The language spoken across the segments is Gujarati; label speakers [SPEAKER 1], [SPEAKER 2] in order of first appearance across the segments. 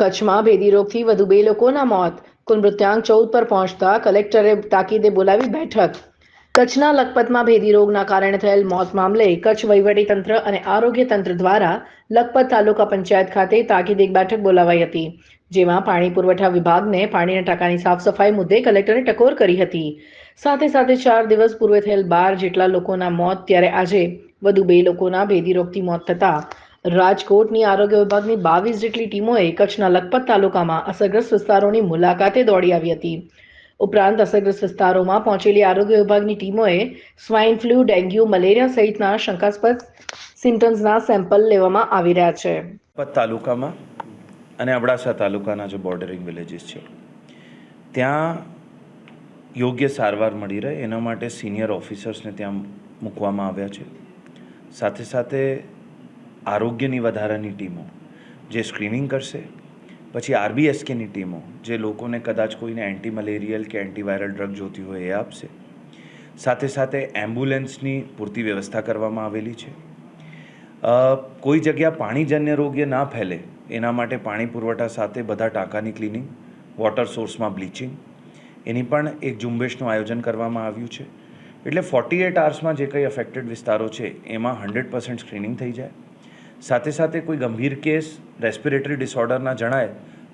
[SPEAKER 1] કચ્છમાં ભેદી રોગથી વધુ બે લોકોના મોત. કુલ મૃત્યાંક ચૌદ પર પહોંચતા કલેક્ટરે તાકીદે બોલાવી બેઠક. કચ્છના લખપતમાં ભેદી રોગના કારણે થયેલ મોત મામલે કચ્છ વહીવટીતંત્ર અને આરોગ્ય તંત્ર દ્વારા લખપત તાલુકા પંચાયત ખાતે તાકીદ એક બેઠક બોલાવાઈ હતી, જેમાં પાણી પુરવઠા વિભાગને પાણીના ટાંકાની સાફ સફાઈ મુદ્દે કલેક્ટરે ટકોર કરી હતી. સાથે સાથે ચાર દિવસ પૂર્વે થયેલ બાર જેટલા લોકોના મોત, ત્યારે આજે વધુ બે લોકોના ભેદી રોગથી મોત થતા રાજકોટની આરોગ્ય વિભાગની બાવીસ જેટલી ટીમોએ કચ્છના લખપત તાલુકામાં અસરગ્રસ્ત વિસ્તારોની મુલાકાતે દોડી આવી હતી. ઉપરાંત અસરગ્રસ્ત વિસ્તારોમાં પહોંચેલી આરોગ્ય વિભાગની ટીમોએ સ્વાઇન ફ્લૂ, ડેન્ગ્યુ, મલેરિયા સહિતના શંકાસ્પદ સિમ્ટમ્સના સેમ્પલ લેવામાં આવી રહ્યા છે.
[SPEAKER 2] લખપત તાલુકામાં અને અબડાસા તાલુકાના જે બોર્ડરિંગ વિલેજીસ છે, ત્યાં યોગ્ય સારવાર મળી રહે, એના માટે સિનિયર ઓફિસર્સને ત્યાં મૂકવામાં આવ્યા છે. સાથે સાથે આરોગ્યની વધારાની ટીમો, જે સ્ક્રીનિંગ કરશે, પછી આરબીએસકેની ટીમો, જે લોકોને કદાચ કોઈને એન્ટી મલેરિયલ કે એન્ટીવાયરલ ડ્રગ જોતી હોય એ આપશે. સાથે સાથે એમ્બ્યુલન્સની પૂરતી વ્યવસ્થા કરવામાં આવેલી છે. કોઈ જગ્યા પાણીજન્ય રોગ્ય ના ફેલે, એના માટે પાણી પુરવઠા સાથે બધા ટાંકાની ક્લિનિંગ, વોટર સોર્સમાં બ્લીચિંગ, એની પણ એક ઝુંબેશનું આયોજન કરવામાં આવ્યું છે. એટલે ફોર્ટી એટ આવર્સમાં જે કંઈ અફેક્ટેડ વિસ્તારો છે, એમાં હંડ્રેડ પર્સન્ટ સ્ક્રીનિંગ થઈ જાય. સાથે સાથે કોઈ ગંભીર કેસ રેસ્પિરેટરી ડિસઓર્ડરના જણાય,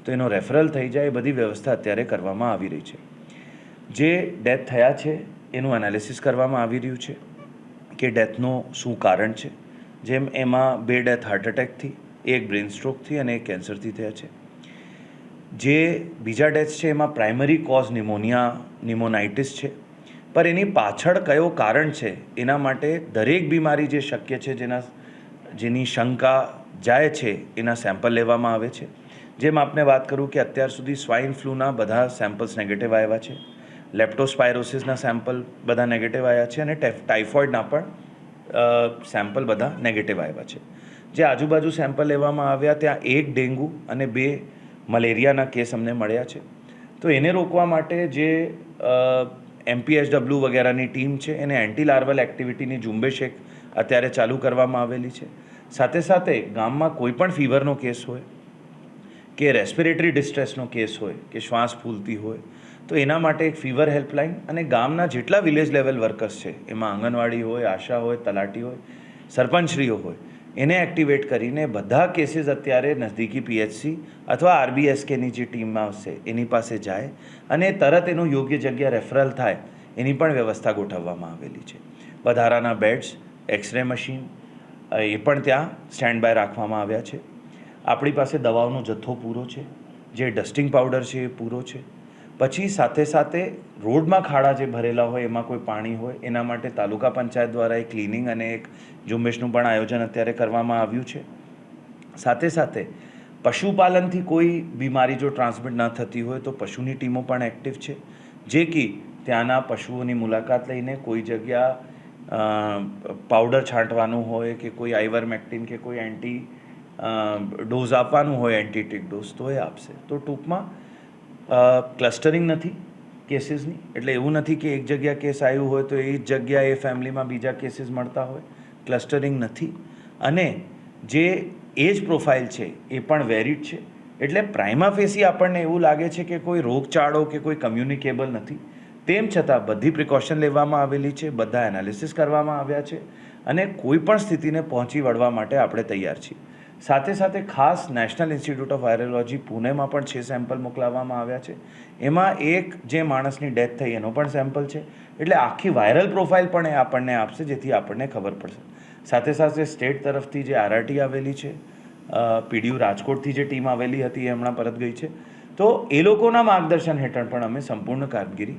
[SPEAKER 2] તો એનો રેફરલ થઈ જાય, એ બધી વ્યવસ્થા અત્યારે કરવામાં આવી રહી છે. જે ડેથ થયા છે, એનું એનાલિસિસ કરવામાં આવી રહ્યું છે કે ડેથનું શું કારણ છે. જેમ એમાં બે ડેથ હાર્ટ એટેકથી એક બ્રેન સ્ટ્રોકથી અને એક કેન્સરથી થયા છે. જે બીજા ડેથ છે, એમાં પ્રાઇમરી કોઝ નિમોનિયા નિમોનાઇટિસ છે. પણ એની પાછળ કયો કારણ છે, એના માટે દરેક બીમારી જે શક્ય છે, જેના જેની શંકા જાય છે એના સેમ્પલ લેવામાં આવે છે. જેમ આપને વાત કરું કે અત્યાર સુધી સ્વાઇન ફ્લૂના બધા સેમ્પલ્સ નેગેટિવ આવ્યા છે. લેપ્ટોસ્પાયરોસિસના સેમ્પલ બધા નેગેટિવ આવ્યા છે અને ટેફ- ટાઇફોઇડના પણ સેમ્પલ બધા નેગેટિવ આવ્યા છે. જે આજુબાજુ સેમ્પલ લેવામાં આવ્યા ત્યાં એક ડેન્ગુ અને બે મલેરિયાના કેસ અમને મળ્યા છે. તો એને રોકવા માટે જે એમપીએચડબલ્યુ વગેરેની ટીમ છે એને એન્ટી લાર્વલ એક્ટિવિટીની ઝુંબેશ એક અત્યારે ચાલુ કરવામાં આવેલી છે. સાથે સાથે ગામમાં કોઈ પણ ફીવરનો કેસ હોય, કે રેસ્પિરેટરી ડિસ્ટ્રેસનો કેસ હોય, કે શ્વાસ ફૂલતી હોય, તો એના માટે એક ફીવર હેલ્પલાઇન અને ગામના જેટલા વિલેજ લેવલ વર્કર્સ છે, એમાં આંગણવાડી હોય, આશા હોય, તલાટી હોય, સરપંચશ્રીઓ હોય, એને એક્ટિવેટ કરીને બધા કેસીસ અત્યારે નજદીકી પીએચસી અથવા આરબીએસકેની જે ટીમમાં આવશે, એની પાસે જાય અને તરત એનું યોગ્ય જગ્યા રેફરલ થાય, એની પણ વ્યવસ્થા ગોઠવવામાં આવેલી છે. વધારાના બેડ્સ એક્સરે મશીન એ પણ ત્યાં સ્ટેન્ડ બાય રાખવામાં આવ્યા છે. આપણી પાસે દવાઓનો જથ્થો પૂરો છે, જે ડસ્ટિંગ પાવડર છે એ પૂરો છે. પછી સાથે સાથે રોડમાં ખાડા જે ભરેલા હોય, એમાં કોઈ પાણી હોય, એના માટે તાલુકા પંચાયત દ્વારા એક ક્લિનિંગ અને એક ઝુંબેશનું પણ આયોજન અત્યારે કરવામાં આવ્યું છે. સાથે સાથે પશુપાલનથી કોઈ બીમારી જો ટ્રાન્સમિટ ન થતી હોય, તો પશુની ટીમો પણ એક્ટિવ છે. જે કે ત્યાંના પશુઓની મુલાકાત લઈને કોઈ જગ્યા પાવડર છાંટવાનું હોય કે કોઈ આઈવરમેક્ટિન કે કોઈ એન્ટી ડોઝ આપવાનું હોય એન્ટીટિક ડોઝ તો એ આપશે. તો ટૂંકમાં ક્લસ્ટરિંગ નથી કેસીસની એટલે એવું નથી કે એક જગ્યા કેસ આવ્યું હોય તો એ જ જગ્યાએ ફેમિલીમાં બીજા કેસીસ મળતા હોય. ક્લસ્ટરિંગ નથી. અને જે એજ પ્રોફાઇલ છે એ પણ વેરિડ છે. એટલે પ્રાઇમા ફેસી આપણને એવું લાગે છે કે કોઈ રોગચાળો કે કોઈ કમ્યુનિકેબલ નથી. તેમ છતાં બધી પ્રિકોશન લેવામાં આવેલી છે, બધા એનાલિસિસ કરવામાં આવ્યા છે અને કોઈ પણ સ્થિતિને પહોંચી વળવા માટે આપણે તૈયાર છીએ. સાથે સાથે ખાસ નેશનલ ઇન્સ્ટિટ્યૂટ ઓફ વાયરોલોજી પુણેમાં પણ છે સેમ્પલ મોકલાવવામાં આવ્યા છે. એમાં એક જે માણસની ડેથ થઈ એનો પણ સેમ્પલ છે. એટલે આખી વાયરલ પ્રોફાઇલ પણ એ આપણને આપશે, જેથી આપણને ખબર પડશે. સાથે સાથે સ્ટેટ તરફથી જે આરઆરટી આવેલી છે પીડીયુ રાજકોટથી જે ટીમ આવેલી હતી એ હમણાં પરત ગઈ છે. તો એ લોકોના માર્ગદર્શન હેઠળ પણ અમે સંપૂર્ણ કામગીરી